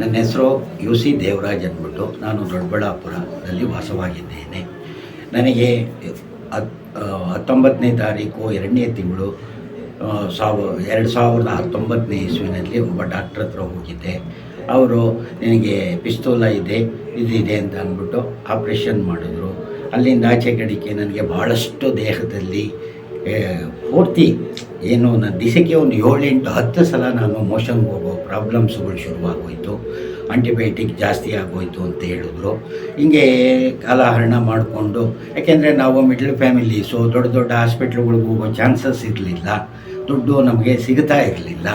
ನನ್ನ ಹೆಸರು U C Devaraj ಅಂದ್ಬಿಟ್ಟು ನಾನು ದೊಡ್ಡಬಳ್ಳಾಪುರದಲ್ಲಿ ವಾಸವಾಗಿದ್ದೇನೆ. ನನಗೆ ಹತ್ತೊಂಬತ್ತನೇ ತಾರೀಕು ಎರಡನೇ ತಿಂಗಳು ಸಾವ ಎರಡು ಸಾವಿರದ ಹತ್ತೊಂಬತ್ತನೇ ಇಸ್ವಿನಲ್ಲಿ ಒಬ್ಬ ಡಾಕ್ಟ್ರ್ ಹತ್ರ ಹೋಗಿದ್ದೆ. ಅವರು ನಿನಗೆ ಪಿಸ್ತೂಲ ಇದೆ ಇದಿದೆ ಅಂತ ಅಂದ್ಬಿಟ್ಟು ಆಪ್ರೇಷನ್ ಮಾಡಿದ್ರು. ಅಲ್ಲಿಂದ ಆಚೆ ಕಡೆಗೆ ನನಗೆ ಭಾಳಷ್ಟು ದೇಹದಲ್ಲಿ ಪೂರ್ತಿ ಏನು ನನ್ನ ದಿಸೆಗೆ ಒಂದು ಏಳೆಂಟು, ಹತ್ತು ಸಲ ನಾನು ಮೋಷನ್ಗೆ ಹೋಗೋ ಪ್ರಾಬ್ಲಮ್ಸ್ಗಳು ಶುರುವಾಗೋಯಿತು. ಆಂಟಿಬಯೋಟಿಕ್ ಜಾಸ್ತಿ ಆಗೋಯ್ತು ಅಂತ ಹೇಳಿದ್ರು. ಹಿಂಗೆ ಕಾಲಹರಣ ಮಾಡಿಕೊಂಡು, ಯಾಕೆಂದರೆ ನಾವು ಮಿಡ್ಲ್ ಫ್ಯಾಮಿಲಿ ಸೊ ದೊಡ್ಡ ದೊಡ್ಡ ಹಾಸ್ಪಿಟ್ಲ್ಗಳಿಗೆ ಹೋಗೋ ಚಾನ್ಸಸ್ ಇರಲಿಲ್ಲ. ದುಡ್ಡು ನಮಗೆ ಸಿಗ್ತಾ ಇರಲಿಲ್ಲ.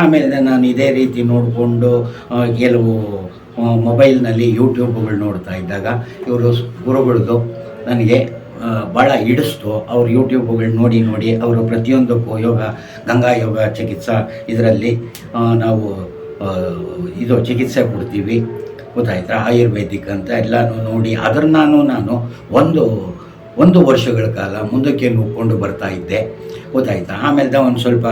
ಆಮೇಲೆ ನಾನು ಇದೇ ರೀತಿ ನೋಡಿಕೊಂಡು ಕೆಲವು ಮೊಬೈಲ್ನಲ್ಲಿ ಯೂಟ್ಯೂಬ್ಗಳು ನೋಡ್ತಾ ಇದ್ದಾಗ, ಇವರು ಗುರುಗಳದ್ದು ನನಗೆ ಭಾಳ ಹಿಡಿಸ್ತು. ಅವ್ರ ಯೂಟ್ಯೂಬ್ಗಳು ನೋಡಿ ನೋಡಿ ಅವರು ಪ್ರತಿಯೊಂದಕ್ಕೂ ಯೋಗ, ಗಂಗಾ ಯೋಗ ಚಿಕಿತ್ಸಾ ಇದರಲ್ಲಿ ನಾವು ಇದು ಚಿಕಿತ್ಸೆ ಕೊಡ್ತೀವಿ. ಗೊತ್ತಾಯ್ತಾ? ಆಯುರ್ವೇದಿಕ್ ಅಂತ ಎಲ್ಲನೂ ನೋಡಿ. ಅದನ್ನು ನಾನು ಒಂದು ಒಂದು ವರ್ಷಗಳ ಕಾಲ ಮುಂದಕ್ಕೆ ನುಗ್ಕೊಂಡು ಬರ್ತಾ ಇದ್ದೆ. ಗೊತ್ತಾಯ್ತಾ? ಆಮೇಲೆ ಒಂದು ಸ್ವಲ್ಪ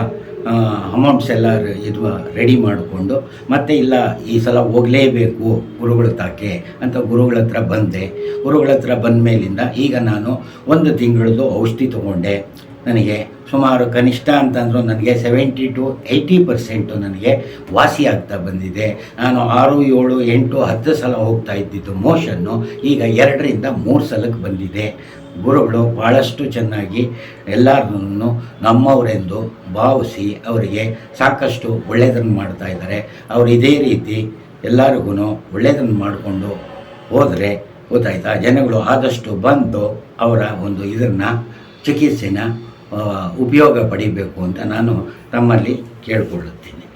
ಅಮೌಂಟ್ಸ್ ಎಲ್ಲ ಇದು ರೆಡಿ ಮಾಡಿಕೊಂಡು, ಮತ್ತೆ ಇಲ್ಲ ಈ ಸಲ ಹೋಗಲೇಬೇಕು ಗುರುಗಳ ತಾಕೆ ಅಂತ ಗುರುಗಳ ಹತ್ರ ಬಂದೆ. ಗುರುಗಳ ಹತ್ರ ಬಂದ ಮೇಲಿಂದ ಈಗ ನಾನು ಒಂದು ತಿಂಗಳದ್ದು ಔಷಧಿ ತೊಗೊಂಡೆ. ನನಗೆ ಸುಮಾರು ಕನಿಷ್ಠ ಅಂತಂದರೂ ನನಗೆ ಸೆವೆಂಟಿ ಟು ಏಯ್ಟಿ ಪರ್ಸೆಂಟು ನನಗೆ ವಾಸಿಯಾಗ್ತಾ ಬಂದಿದೆ. ನಾನು ಆರು, ಏಳು, ಎಂಟು, ಹತ್ತು ಸಲ ಹೋಗ್ತಾ ಇದ್ದಿದ್ದು ಮೋಷನ್ನು ಈಗ ಎರಡರಿಂದ ಮೂರು ಸಲಕ್ಕೆ ಬಂದಿದೆ. ಗುರುಗಳು ಭಾಳಷ್ಟು ಚೆನ್ನಾಗಿ ಎಲ್ಲರನ್ನು ನಮ್ಮವರೆಂದು ಭಾವಿಸಿ ಅವರಿಗೆ ಸಾಕಷ್ಟು ಒಳ್ಳೆಯದನ್ನು ಮಾಡ್ತಾ ಇದ್ದಾರೆ. ಅವರು ಇದೇ ರೀತಿ ಎಲ್ಲರಿಗೂ ಒಳ್ಳೆಯದನ್ನು ಮಾಡಿಕೊಂಡು ಹೋದರೆ ಗೊತ್ತಾಯ್ತಾ? ಜನಗಳು ಆದಷ್ಟು ಬಂದು ಅವರ ಒಂದು ಇದನ್ನು ಚಿಕಿತ್ಸೆನ ಉಪಯೋಗ ಪಡಿಬೇಕು ಅಂತ ನಾನು ತಮ್ಮಲ್ಲಿ ಕೇಳ್ಕೊಳ್ಳುತ್ತೀನಿ.